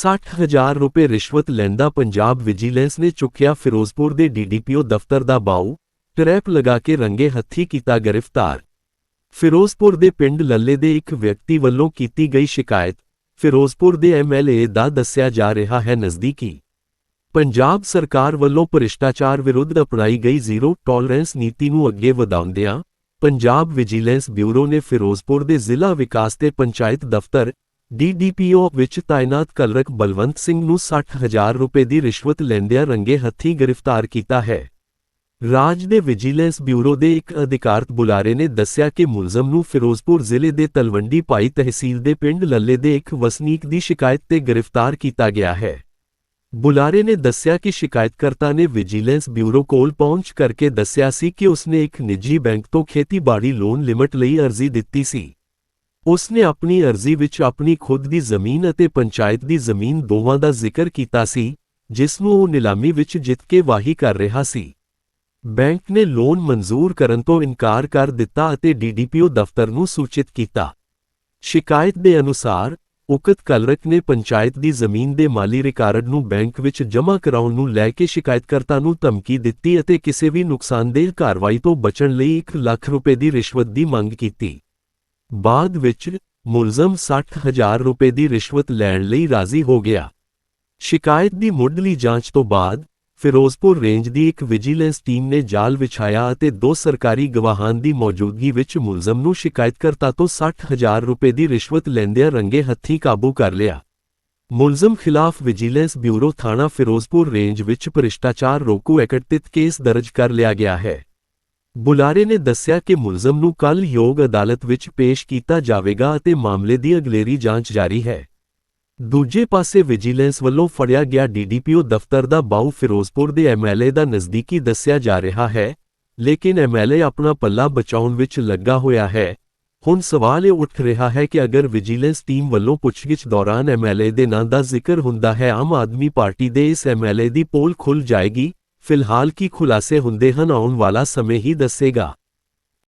60000 ਰੁਪਏ ਰਿਸ਼ਵਤ ਲੈਂਦਾ ਪੰਜਾਬ ਵਿਜੀਲੈਂਸ ਨੇ ਚੁੱਕਿਆ ਫਿਰੋਜ਼ਪੁਰ ਦੇ ਡੀਡੀਪੀਓ ਦਫ਼ਤਰ ਦਾ ਬਾਊ, ਟਰੈਪ ਲਗਾ ਕੇ ਰੰਗੇ ਹੱਥੀ ਕੀਤਾ ਗ੍ਰਿਫਤਾਰ। ਫਿਰੋਜ਼ਪੁਰ ਦੇ ਪਿੰਡ ਲੱਲੇ ਦੇ ਇੱਕ ਵਿਅਕਤੀ ਵੱਲੋਂ ਕੀਤੀ ਗਈ ਸ਼ਿਕਾਇਤ, ਫਿਰੋਜ਼ਪੁਰ ਦੇ ਐਮਐਲਏ ਦਾ ਦੱਸਿਆ ਜਾ ਰਿਹਾ ਹੈ ਨਜ਼ਦੀਕੀ। ਪੰਜਾਬ ਸਰਕਾਰ ਵੱਲੋਂ ਭ੍ਰਿਸ਼ਟਾਚਾਰ ਵਿਰੁੱਧ ਅਪਣਾਈ ਗਈ ਜ਼ੀਰੋ ਟੋਲਰੈਂਸ ਨੀਤੀ ਨੂੰ ਅੱਗੇ ਵਧਾਉਂਦਿਆਂ ਪੰਜਾਬ ਵਿਜੀਲੈਂਸ ਬਿਊਰੋ ਨੇ ਫਿਰੋਜ਼ਪੁਰ ਦੇ ਜ਼ਿਲ੍ਹਾ ਵਿਕਾਸ ਤੇ ਪੰਚਾਇਤ ਦਫ਼ਤਰ ਡੀਡੀਪੀਓ ਵਿੱਚ ਤਾਇਨਾਤ ਕਲਰਕ ਬਲਵੰਤ ਸਿੰਘ ਨੂੰ 60000 ਰੁਪਏ ਦੀ ਰਿਸ਼ਵਤ ਲੈਂਦਿਆਂ ਰੰਗੇ ਹੱਥੀਂ ਗ੍ਰਿਫਤਾਰ ਕੀਤਾ ਹੈ। ਰਾਜ ਦੇ ਵਿਜੀਲੈਂਸ ਬਿਊਰੋ ਦੇ ਇੱਕ ਅਧਿਕਾਰਤ ਬੁਲਾਰੇ ਨੇ ਦੱਸਿਆ ਕਿ ਮੁਲਜ਼ਮ ਨੂੰ ਫਿਰੋਜ਼ਪੁਰ ਜ਼ਿਲ੍ਹੇ ਦੇ ਤਲਵੰਡੀ ਪਾਈ ਤਹਿਸੀਲ ਦੇ ਪਿੰਡ ਲੱਲੇ ਦੇ ਇੱਕ ਵਸਨੀਕ ਦੀ ਸ਼ਿਕਾਇਤ ਤੇ ਗ੍ਰਿਫਤਾਰ ਕੀਤਾ ਗਿਆ ਹੈ। ਬੁਲਾਰੇ ਨੇ ਦੱਸਿਆ ਕਿ ਸ਼ਿਕਾਇਤਕਰਤਾ ਨੇ ਵਿਜੀਲੈਂਸ ਬਿਊਰੋ ਕੋਲ ਪਹੁੰਚ ਕਰਕੇ ਦੱਸਿਆ ਸੀ ਕਿ ਉਸਨੇ ਇੱਕ ਨਿੱਜੀ ਬੈਂਕ ਤੋਂ ਖੇਤੀਬਾੜੀ ਲੋਨ ਲਿਮਟ ਲਈ ਅਰਜ਼ੀ ਦਿੱਤੀ ਸੀ। ਉਸਨੇ ਆਪਣੀ ਅਰਜ਼ੀ ਵਿੱਚ ਆਪਣੀ ਖੁਦ ਦੀ ਜ਼ਮੀਨ ਅਤੇ ਪੰਚਾਇਤ ਦੀ ਜ਼ਮੀਨ ਦੋਵਾਂ ਦਾ ਜ਼ਿਕਰ ਕੀਤਾ ਸੀ, ਜਿਸ ਨੂੰ ਉਹ ਨਿਲਾਮੀ ਵਿੱਚ ਜਿੱਤ ਕੇ ਵਾਹੀ ਕਰ ਰਿਹਾ ਸੀ। ਬੈਂਕ ਨੇ ਲੋਨ ਮਨਜ਼ੂਰ ਕਰਨ ਤੋਂ ਇਨਕਾਰ ਕਰ ਦਿੱਤਾ ਅਤੇ ਡੀਡੀਪੀਓ ਦਫ਼ਤਰ ਨੂੰ ਸੂਚਿਤ ਕੀਤਾ। ਸ਼ਿਕਾਇਤ ਦੇ ਅਨੁਸਾਰ, ਉਕਤ ਕਲਰਕ ਨੇ ਪੰਚਾਇਤ ਦੀ ਜ਼ਮੀਨ ਦੇ ਮਾਲੀ ਰਿਕਾਰਡ ਨੂੰ ਬੈਂਕ ਵਿੱਚ ਜਮ੍ਹਾਂ ਕਰਾਉਣ ਨੂੰ ਲੈ ਕੇ ਸ਼ਿਕਾਇਤਕਰਤਾ ਨੂੰ ਧਮਕੀ ਦਿੱਤੀ ਅਤੇ ਕਿਸੇ ਵੀ ਨੁਕਸਾਨਦੇਹ ਕਾਰਵਾਈ ਤੋਂ ਬਚਣ ਲਈ 1 ਲੱਖ ਰੁਪਏ ਦੀ ਰਿਸ਼ਵਤ ਦੀ ਮੰਗ ਕੀਤੀ। ਬਾਅਦ ਵਿੱਚ ਮੁਲਜ਼ਮ 60000 ਰੁਪਏ ਦੀ ਰਿਸ਼ਵਤ ਲੈਣ ਲਈ ਰਾਜ਼ੀ ਹੋ ਗਿਆ। ਸ਼ਿਕਾਇਤ ਦੀ ਮੁੱਢਲੀ ਜਾਂਚ ਤੋਂ ਬਾਅਦ ਫਿਰੋਜ਼ਪੁਰ ਰੇਂਜ ਦੀ ਇੱਕ ਵਿਜੀਲੈਂਸ ਟੀਮ ਨੇ ਜਾਲ ਵਿਛਾਇਆ ਅਤੇ ਦੋ ਸਰਕਾਰੀ ਗਵਾਹਾਂ ਦੀ ਮੌਜੂਦਗੀ ਵਿੱਚ ਮੁਲਜ਼ਮ ਨੂੰ ਸ਼ਿਕਾਇਤਕਰਤਾ ਤੋਂ 60000 ਰੁਪਏ ਦੀ ਰਿਸ਼ਵਤ ਲੈਂਦਿਆਂ ਰੰਗੇ ਹੱਥੀਂ ਕਾਬੂ ਕਰ ਲਿਆ। ਮੁਲਜ਼ਮ ਖਿਲਾਫ ਵਿਜੀਲੈਂਸ ਬਿਊਰੋ ਥਾਣਾ ਫਿਰੋਜ਼ਪੁਰ ਰੇਂਜ ਵਿੱਚ ਭ੍ਰਿਸ਼ਟਾਚਾਰ ਰੋਕੂ ਐਕਟ ਤਹਿਤ ਕੇਸ ਦਰਜ ਕਰ ਲਿਆ ਗਿਆ ਹੈ। ਬੁਲਾਰੇ ਨੇ ਦੱਸਿਆ ਕਿ ਮੁਲਜ਼ਮ ਨੂੰ ਕੱਲ ਯੋਗ ਅਦਾਲਤ ਵਿੱਚ ਪੇਸ਼ ਕੀਤਾ ਜਾਵੇਗਾ ਅਤੇ ਮਾਮਲੇ ਦੀ ਅਗਲੇਰੀ ਜਾਂਚ ਜਾਰੀ ਹੈ। ਦੂਜੇ ਪਾਸੇ ਵਿਜੀਲੈਂਸ ਵੱਲੋਂ ਫੜਿਆ ਗਿਆ ਡੀਡੀਪੀਓ ਦਫ਼ਤਰ ਦਾ ਬਾਊ ਫਿਰੋਜ਼ਪੁਰ ਦੇ ਐਮਐਲਏ ਦਾ ਨਜ਼ਦੀਕੀ ਦੱਸਿਆ ਜਾ ਰਿਹਾ ਹੈ, ਲੇਕਿਨ ਐਮਐਲਏ ਆਪਣਾ ਪੱਲਾ ਬਚਾਉਣ ਵਿੱਚ ਲੱਗਾ ਹੋਇਆ ਹੈ। ਹੁਣ ਸਵਾਲ ਇਹ ਉੱਠ ਰਿਹਾ ਹੈ ਕਿ ਅਗਰ ਵਿਜੀਲੈਂਸ ਟੀਮ ਵੱਲੋਂ ਪੁੱਛਗਿੱਛ ਦੌਰਾਨ ਐਮਐਲਏ ਦੇ ਨਾਂ ਦਾ ਜ਼ਿਕਰ ਹੁੰਦਾ ਹੈ, ਆਮ ਆਦਮੀ ਪਾਰਟੀ ਦੇ ਇਸ ਐਮਐਲਏ ਦੀ ਪੋਲ ਖੁੱਲ ਜਾਏਗੀ। ਫਿਲਹਾਲ ਕੀ ਖੁਲਾਸੇ ਹੁੰਦੇ ਹਨ ਆਉਣ ਵਾਲਾ ਸਮੇਂ ਹੀ ਦੱਸੇਗਾ।